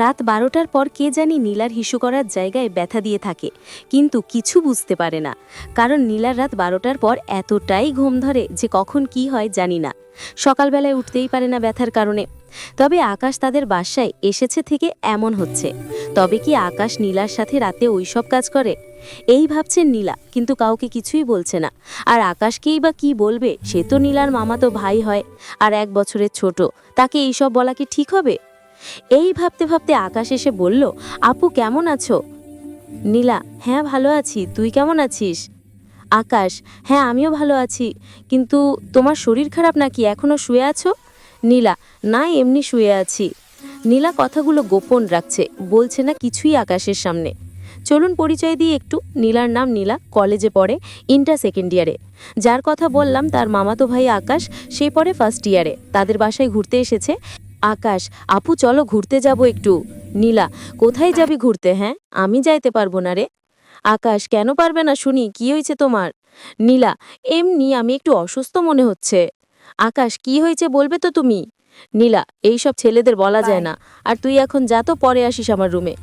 রাত বারোটার পর কে জানি নীলার হিসু করার জায়গায় ব্যথা দিয়ে থাকে, কিন্তু কিছু বুঝতে পারে না। কারণ নীলার রাত বারোটার পর এতটাই ঘুম ধরে যে কখন কি হয় জানি না। সকালবেলায় উঠতেই পারে না ব্যথার কারণে। তবে আকাশ তাদের বাসায় এসেছে থেকে এমন হচ্ছে। তবে কি আকাশ নীলার সাথে রাতে ওইসব কাজ করে? এই ভাবছেন নীলা, কিন্তু কাউকে কিছুই বলছে না। আর আকাশকেই বা কি বলবে, সে তো নীলার মামা তো ভাই হয়। আর এক বছরের ছোট, তাকে এইসব বলা কি ঠিক হবে? এই ভাবতে ভাবতে আকাশ এসে বলল, আপু, কেমন আছো? নীলা হ্যাঁ ভালো আছি। তুই কেমন আছিস? আকাশ হ্যাঁ আমিও ভালো আছি। কিন্তু তোমার শরীর খারাপ নাকি? এখনও শুয়ে আছো? নীলা, না, এমনি শুয়ে আছি। নীলা কথাগুলো গোপন রাখছে, বলছে না কিছুই আকাশের সামনে। চলুন পরিচয় দিয়ে একটু। নীলার নাম নীলা, কলেজে পড়ে, ইন্টার সেকেন্ড ইয়ারে। যার কথা বললাম, তার মামাতো ভাই আকাশ, সে পড়ে ফার্স্ট ইয়ারে। তাদের বাসায় ঘুরতে এসেছে। আকাশ আপু চলো ঘুরতে যাব একটু। নীলা কোথায় যাবি ঘুরতে হ্যাঁ? আমি যাইতে পারব না রে। আকাশ কেন পারবে না শুনি? কি হয়েছে তোমার? নীলা এমনি আমি একটু অসুস্থ মনে হচ্ছে। আকাশ কি হয়েছে বলবে তো তুমি? নীলা এইসব ছেলেদের বলা যায় না। আর তুই এখন যা তো পরে আসিস আমার রুমে।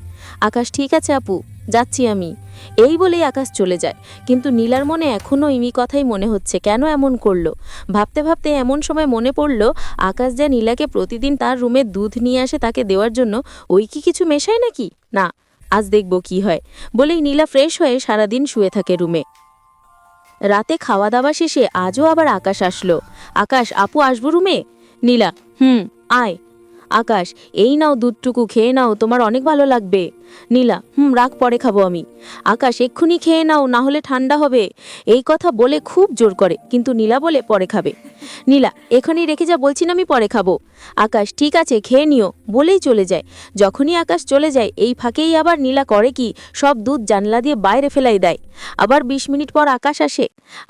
আকাশ ঠিক আছে আপু। যাচ্ছি আমি। এই বলেই আকাশ চলে যায়। কিন্তু নীলার মনে এখনও ইমি কথাই মনে হচ্ছে, কেন এমন করল? ভাবতে ভাবতে এমন সময় মনে পড়ল, আকাশ যা নীলাকে প্রতিদিন তার রুমে দুধ নিয়ে আসে তাকে দেওয়ার জন্য, ওই কি কিছু মেশায় নাকি? না, আজ দেখব কি হয়, বলেই নীলা ফ্রেশ হয়ে সারাদিন শুয়ে থাকে রুমে। রাতে খাওয়া দাওয়া শেষে আজও আবার আকাশ আসলো। আকাশ, আপু আসব রুমে? নীলা, হুম, আয়। আকাশ, এই নাও দুধটুকু খেয়ে নাও, তোমার অনেক ভালো লাগবে। নীলা, হুম রাগ পরে খাব আমি। আকাশ, এক্ষুনি খেয়ে নাও, না হলে ঠান্ডা হবে। এই কথা বলে খুব জোর করে, কিন্তু নীলা বলে পরে খাবে। নীলা, এখানেই রেখে যা, বলছি না আমি পরে খাব। আকাশ, ঠিক আছে, খেয়ে নিও, বলেই চলে যায়। যখনই আকাশ চলে যায়, এই ফাঁকেই আবার নীলা করে কি, সব দুধ জানলা দিয়ে বাইরে ফেলাই দেয়। আবার বিশ মিনিট পর আকাশ আসে।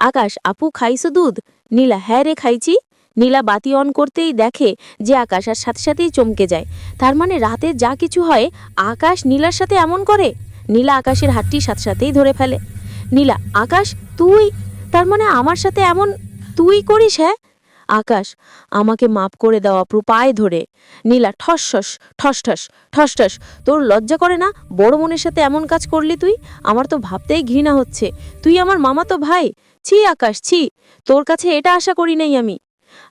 আকাশ, আপু, খাইছো দুধ? নীলা হ্যাঁ রে, খাইছি। নীলা বাতি অন করতেই দেখে যে আকাশ আর সাথে সাথেই চমকে যায়। তার মানে রাতে যা কিছু হয়, আকাশ নীলার সাথে এমন করে? নীলা আকাশের হাতটি সাথে সাথেই ধরে ফেলে। নীলা, আকাশ, তুই? তার মানে আমার সাথে এমন তুই করিস হ্যাঁ? আকাশ, আমাকে মাপ করে দাও অপ্রু পায়ে ধরে। নীলা, ঠস ঠস ঠস ঠস ঠস ঠস, তোর লজ্জা করে না? বড় মনের সাথে এমন কাজ করলি তুই? আমার তো ভাবতেই ঘৃণা হচ্ছে। তুই আমার মামা তো ভাই? ছি, আকাশ, ছি। তোর কাছে এটা আশা করি নাই আমি।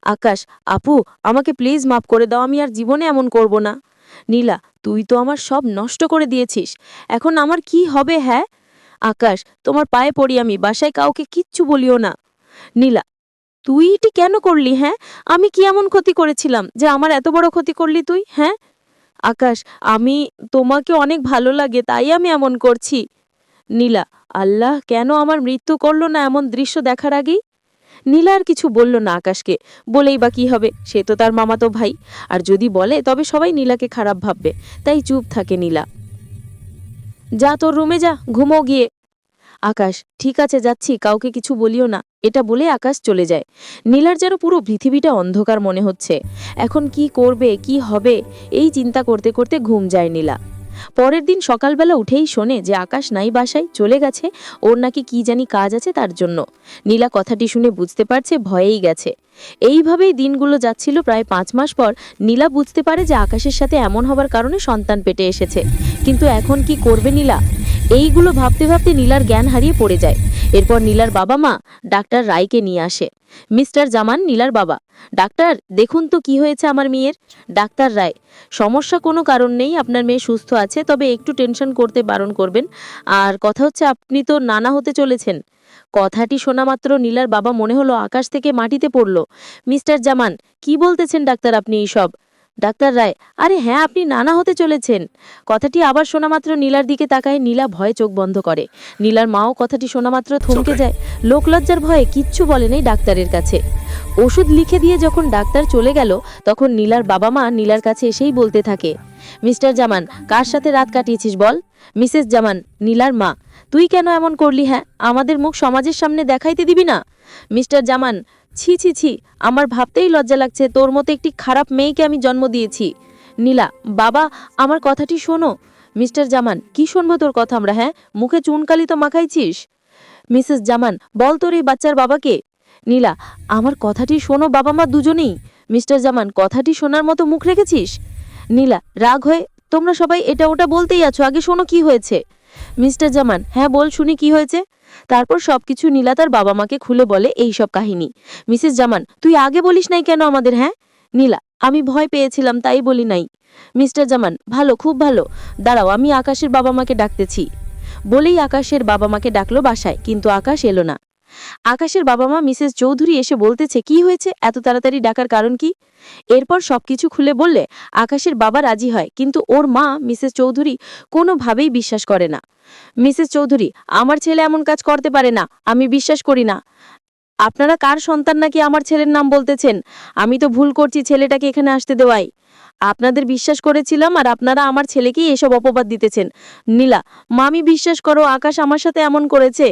আকাশ, আপু, আমাকে প্লিজ মাফ করে দাও, আমি আর জীবনে এমন করব না। নীলা, তুই তো আমার সব নষ্ট করে দিয়েছিস। এখন আমার কি হবে হ্যাঁ? আকাশ, তোমার পায়ে পড়ি আমি, বাসায় কাউকে কিচ্ছু বলিও না। নীলা, তুই এটি কেন করলি হ্যাঁ? আমি কি এমন ক্ষতি করেছিলাম যে আমার এত বড় ক্ষতি করলি তুই হ্যাঁ? আকাশ, আমি, তোমাকে অনেক ভালো লাগে, তাই আমি এমন করছি। নীলা, আল্লাহ, কেন আমার মৃত্যু করল না এমন দৃশ্য দেখার আগেই? নীলা আর কিছু বলল না আকাশকে। বলেই বা কি হবে? সে তো তার মামাতো ভাই। আর যদি বলে, তবে সবাই নীলাকে খারাপ ভাববে। তাই চুপ থাকে নীলা। যা তোর রুমে যা, ঘুমো গিয়ে। আকাশ, ঠিক আছে, যাচ্ছি, কাউকে কিছু বলিও না। এটা বলে আকাশ চলে যায়। নীলার যেন পুরো পৃথিবীটা অন্ধকার মনে হচ্ছে। এখন কি করবে, কি হবে, এই চিন্তা করতে করতে ঘুম যায় নীলা। পরের দিন সকালবেলা উঠেই শোনে যে আকাশ নাই বাসায়, চলে গেছে। ওর নাকি কি জানি কাজ আছে তার জন্য। নীলা কথাটি শুনে বুঝতে পারছে ভয়েই গেছে। এইভাবেই দিনগুলো যাচ্ছিল প্রায় পাঁচ মাস পর। নীলা বুঝতে পারে যে আকাশের সাথে এমন হবার কারণে সন্তান পেটে এসেছে। কিন্তু এখন কি করবে নীলা? এইগুলো ভাবতে ভাবতে নীলার জ্ঞান হারিয়ে পড়ে যায়। এরপর নীলার বাবা মা ডাক্তার রায়কে নিয়ে আসে। মিস্টার জামান নীলার বাবা। ডাক্তার, দেখুন তো কি হয়েছে আমার মেয়ের। ডাক্তার রায়, সমস্যা কোনো কারণ নেই, আপনার মেয়ে সুস্থ আছে, তবে একটু টেনশন করতে বারণ করবেন। আর কথা হচ্ছে, আপনি তো নানা হতে চলেছেন। কথাটি শোনা মাত্র নীলার বাবা মনে হলো আকাশ থেকে মাটিতে পড়ল। মিস্টার জামান, কি বলতেছেন ডাক্তার আপনি এইসব? ডাক্তার রায় আরে হ্যাঁ আপনি নানা হতে চলেছেন। কথাটি আবার শোনা মাত্র নীলার দিকে তাকায়। নীলা ভয়ে চোখ বন্ধ করে। নীলার মাও কথাটি শোনা মাত্র থমকে যায়। লোকলজ্জার ভয়ে কিচ্ছু বলে নেই ডাক্তারের কাছে। ওষুধ লিখে দিয়ে যখন ডাক্তার চলে গেল তখন নীলার বাবা মা নীলার কাছে এসেই বলতে থাকে মিস্টার জামান কার সাথে রাত কাটিয়েছিস বল? মিসেস জামান নীলার মা। তুই কেন এমন করলি হ্যাঁ? আমাদের মুখ সমাজের সামনে দেখাইতে দিবি না? মিস্টার জামান ছি ছি ছি, আমার ভাবতেই লজ্জা লাগছে, তোর মতো একটি খারাপ মেয়েকে আমি জন্ম দিয়েছি। নীলা, বাবা, আমার কথাটি শোনো। মিস্টার জামান, কি শুনব তোর কথা আমরা হ্যাঁ? মুখে চুনকালি তো মাখাইছিস? মিসেস জামান, বল তোর এই বাচ্চার বাবাকে। নীলা, আমার কথাটি শোনো, বাবা মা দুজনেই। মিস্টার জামান, কথাটি শোনার মতো মুখ রেখেছিস? নীলা, রাগ হয়ে, তোমরা সবাই এটা ওটা বলতেই আছো, আগে শোনো কি হয়েছে। মিস্টার জামান হ্যাঁ বল শুনি কি হয়েছে? তারপর সবকিছু নীলা তার বাবা মাকে খুলে বলে এই সব কাহিনী। মিসেস জামান, তুই আগে বলিস নাই কেন আমাদের হ্যাঁ? নীলা, আমি ভয় পেয়েছিলাম, তাই বলি নাই। মিস্টার জামান, ভালো, খুব ভালো। দাঁড়াও, আমি আকাশের বাবা মাকে ডাকতেছি। বলেই আকাশের বাবা মাকে ডাকলো বাসায়, কিন্তু আকাশ এলো না। আকাশের বাবা মা মিসেস চৌধুরী এসে বলতেছে, কি হয়েছে? এত তাড়াতাড়ি ডাকার কারণ কি? এরপর সবকিছু খুলে বললে, আকাশের বাবা রাজি হয়, কিন্তু ওর মা মিসেস চৌধুরী কোনোভাবেই বিশ্বাস করে না। মিসেস চৌধুরী, আমার ছেলে এমন কাজ করতে পারে না, আমি বিশ্বাস করি না। আপনারা কার সন্তান নাকি আমার ছেলের নাম বলতেছেন? আমি তো ভুল করছি ছেলেটাকে এখানে আসতে দেওয়াই আপনাদের বিশ্বাস করেছিলাম আর আপনারা আমার ছেলেকেই এসব অপবাদ দিতেছেন। নীলা, মামি, বিশ্বাস করো, আকাশ আমার সাথে এমন করেছে।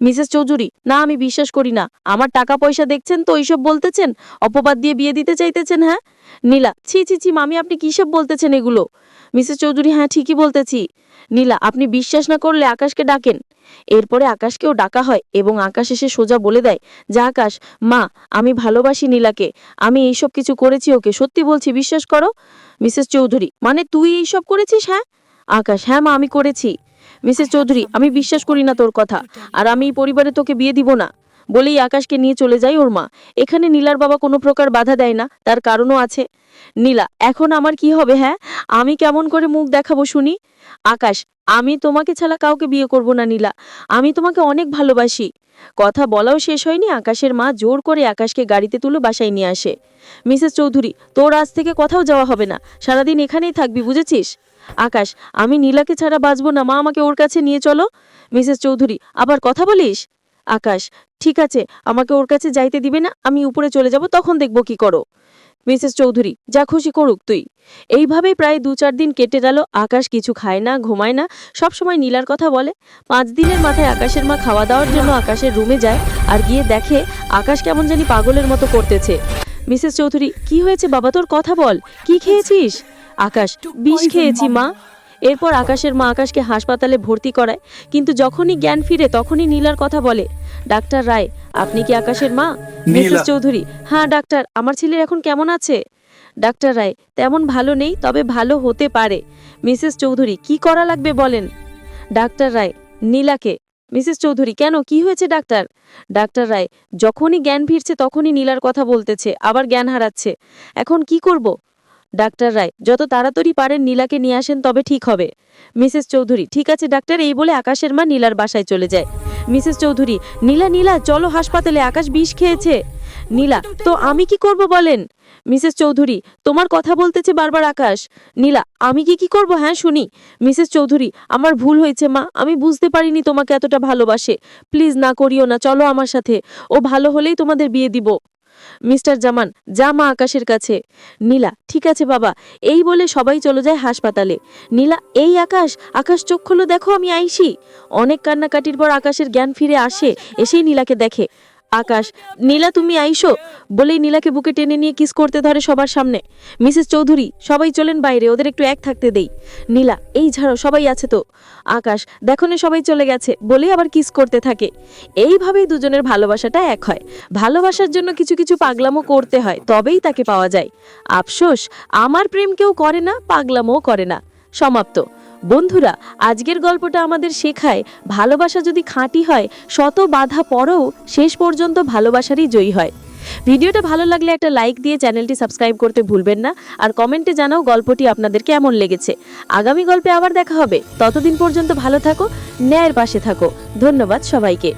মিসেস চৌধুরী, না, আমি বিশ্বাস করি না। আমার টাকা পয়সা দেখছেন তো, এইসব বলতেছেন? অপবাদ দিয়ে বিয়ে দিতে চাইতেছেন হ্যাঁ? নীলা, ছি ছি ছি, মামি, আপনি কী সব বলতেছেন এগুলো? মিসেস চৌধুরী হ্যাঁ ঠিকই বলতেছি। নীলা, আপনি বিশ্বাস না করলে আকাশকে ডাকেন। এরপরে আকাশকেও ডাকা হয় এবং আকাশ এসে সোজা বলে দেয়, যা আকাশ, মা, আমি ভালোবাসি নীলাকে। আমি এইসব কিছু করেছি ওকে, সত্যি বলছি, বিশ্বাস করো? মিসেস চৌধুরী মানে তুই এইসব করেছিস হ্যাঁ? আকাশ হ্যাঁ মা, আমি করেছি। মিসেস চৌধুরী, আমি বিশ্বাস করি না তোর কথা। আর আমি পরিবারে তোকে বিয়ে দিব না। বলেই আকাশকে নিয়ে চলে যায় ওর মা। এখানে নীলার বাবা কোনো প্রকার বাধা দেয় না, তার কারণও আছে। নীলা, এখন আমার কি হবে হ্যাঁ? আমি কেমন করে মুখ দেখাবো শুনি? আকাশ, আমি তোমাকে ছাড়া কাউকে বিয়ে করব না, নীলা। আমি তোমাকে অনেক ভালোবাসি। কথা বলাও শেষ হয়নি, আকাশের মা জোর করে আকাশকে গাড়িতে তুলে বাসায় নিয়ে আসে। মিসেস চৌধুরী, তোর আজ থেকে কোথাও যাওয়া হবে না। সারাদিন এখানেই থাকবি, বুঝেছিস? আকাশ, আমি নীলাকে ছাড়া বাঁচবো না। মা আমাকে ওর কাছে নিয়ে চলো। মিসেস চৌধুরী, আবার কথা বলিস? আকাশ, ঠিক আছে, আমাকে ওর কাছে যাইতে দিবে না, আমি উপরে চলে যাব, তখন দেখব কি করো। মিসেস চৌধুরী, যা খুশি করুক তুই। এইভাবেই প্রায় দু চার দিন কেটে গেল। আকাশ কিছু খায় না, ঘুমায় না সব সময় নীলার কথা বলে। পাঁচ দিনের মাথায় আকাশের মা খাওয়া দাওয়ার জন্য আকাশের রুমে যায় আর গিয়ে দেখে আকাশ কেমন জানি পাগলের মতো করতেছে। মিসেস চৌধুরী, কি হয়েছে বাবা তোর কথা বল, কি খেয়েছিস? আকাশ। বিষ খেয়েছি মা। এরপর আকাশের মা আকাশকে হাসপাতালে ভর্তি করায়। কিন্তু যখনই জ্ঞান ফিরে তখনই নীলার কথা বলে। ডাক্তার রায় আপনি কি আকাশের মা? মিসেস চৌধুরী। হ্যাঁ ডাক্তার। আমার ছেলে এখন কেমন আছে? ডাক্তার রায় তেমন ভালো নেই তবে ভালো হতে পারে। মিসেস চৌধুরী কি করা লাগবে বলেন? ডাক্তার রায় নীলাকে। মিসেস চৌধুরী কেন? কি হয়েছে ডাক্তার? ডাক্তার রায় যখনই জ্ঞান ফিরছে তখনই নীলার কথা বলতেছে আবার জ্ঞান হারাচ্ছে। এখন কি করব? ডাক্তার রায়, যত তাড়াতাড়ি পারেন নীলাকে নিয়ে আসেন তবে ঠিক হবে। মিসেস চৌধুরী, ঠিক আছে ডাক্তার, এই বলে আকাশের মা নীলার বাসায় চলে যায়। মিসেস চৌধুরী, নীলা নীলা, চলো হাসপাতালে, আকাশ বিষ খেয়েছে। নীলা, তো আমি কি করব বলেন? মিসেস চৌধুরী, তোমার কথা বলতেছে বারবার আকাশ। নীলা, আমি কি কি করব? হ্যাঁ শুনি। মিসেস চৌধুরী, আমার ভুল হয়েছে মা, আমি বুঝতে পারিনি তোমাকে এতটা ভালোবাসে। প্লিজ না করিও না, চলো আমার সাথে। ও ভালো হলেই তোমাদের বিয়ে দিব। মিস্টার জামান, যা মা আকাশের কাছে। নীলা, ঠিক আছে বাবা, এই বলে সবাই চলে যায় হাসপাতালে। নীলা, এই আকাশ আকাশ চোখ খুলো, দেখো আমি আইসি। অনেক কান্নাকাটির পর আকাশের জ্ঞান ফিরে আসে, এসেই নীলাকে দেখে। আকাশ, নীলা তুমি আইসো, বলেই নীলাকে বুকে টেনে নিয়ে কিস করতে ধরে সবার সামনে। মিসেস চৌধুরী, সবাই চলেন বাইরে, ওদের একটু এক থাকতে দেই। নীলা, এই ঝাড়ো, সবাই আছে তো? আকাশ, দেখো না সবাই চলে গেছে, বলে আবার কিস করতে থাকে। এইভাবেই দুজনের ভালোবাসাটা এক হয়। ভালোবাসার জন্য কিছু কিছু পাগলামো করতে হয়, তবেই তাকে পাওয়া যায়। আফসোস, আমার প্রেম কেউ করে না, পাগলামোও করে না। সমাপ্ত। বন্ধুরা, আজকের গল্পটা আমাদের শেখায়, ভালোবাসা যদি খাঁটি হয়, শত বাধা পরেও শেষ পর্যন্ত ভালোবাসারই জয়ী হয়। ভিডিওটা ভালো লাগলে একটা লাইক দিয়ে চ্যানেলটি সাবস্ক্রাইব করতে ভুলবেন না, আর কমেন্টে জানাও গল্পটি আপনাদের কেমন লেগেছে। আগামী গল্পে আবার দেখা হবে। ততদিন পর্যন্ত ভালো থাকো, ন্যায়ের পাশে থাকো। ধন্যবাদ সবাইকে।